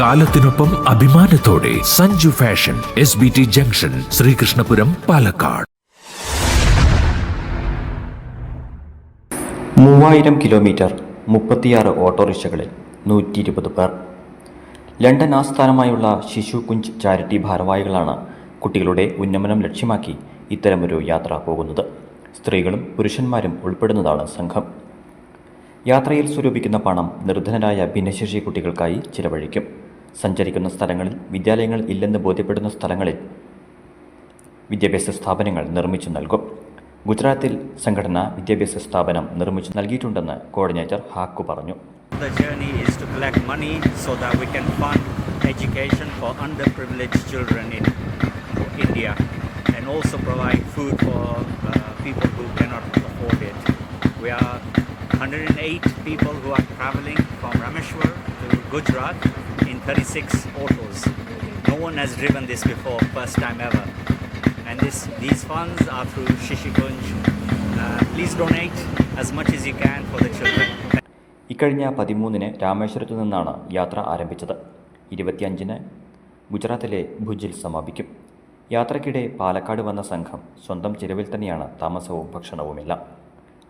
കാലത്തിനൊപ്പം അഭിമാനത്തോടെ Sanju fashion S B T junction Sreekrishnapuram Palakkad. മൂവായിരം kilometre മുപ്പത്തിയാറ് ഓട്ടോറിക്ഷകളിൽ നൂറ്റി ഇരുപത് പേർ. ലണ്ടൻ ആസ്ഥാനമായുള്ള ശിശു കുഞ്ച് ചാരിറ്റി ഭാരവാഹികളാണ് കുട്ടികളുടെ ഉന്നമനം ലക്ഷ്യമാക്കി ഇത്തരമൊരു യാത്ര പോകുന്നത്. സ്ത്രീകളും പുരുഷന്മാരും ഉൾപ്പെടുന്നതാണ് സംഘം. യാത്രയിൽ സ്വരൂപിക്കുന്ന പണം നിർധനരായ ഭിന്നശേഷി കുട്ടികൾക്കായി ചിലവഴിക്കും. സഞ്ചരിക്കുന്ന സ്ഥലങ്ങളിൽ വിദ്യാലയങ്ങൾ ഇല്ലെന്ന് ബോധ്യപ്പെടുന്ന സ്ഥലങ്ങളിൽ വിദ്യാഭ്യാസ സ്ഥാപനങ്ങൾ നിർമ്മിച്ചു നൽകും. ഗുജറാത്തിൽ സംഘടന വിദ്യാഭ്യാസ സ്ഥാപനം നിർമ്മിച്ചു നൽകിയിട്ടുണ്ടെന്ന് കോർഡിനേറ്റർ ഹാക്കു പറഞ്ഞു. 36 autos. No one has driven this before, first time ever. And this, these funds are through Shishikunj. Uh, please donate as much as you can for the children. ഇക്കഴിഞ്ഞ പതിമൂന്നിന് രാമേശ്വരത്തു നിന്നാണ് യാത്ര ആരംഭിച്ചത് ഇരുപത്തിയഞ്ചിന് ഗുജറാത്തിലെ ഭുജിൽ സമാപിക്കും യാത്രക്കിടെ പാലക്കാട് വന്ന സംഘം സ്വന്തം ചിലവിൽ തന്നെയാണ് താമസവും ഭക്ഷണവുമെല്ലാം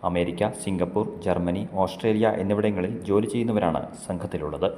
അമേരിക്ക സിംഗപ്പൂർ ജർമ്മനി ഓസ്ട്രേലിയ എന്നിവിടങ്ങളിൽ ജോലി ചെയ്യുന്നവരാണ് സംഘത്തിലുള്ളത്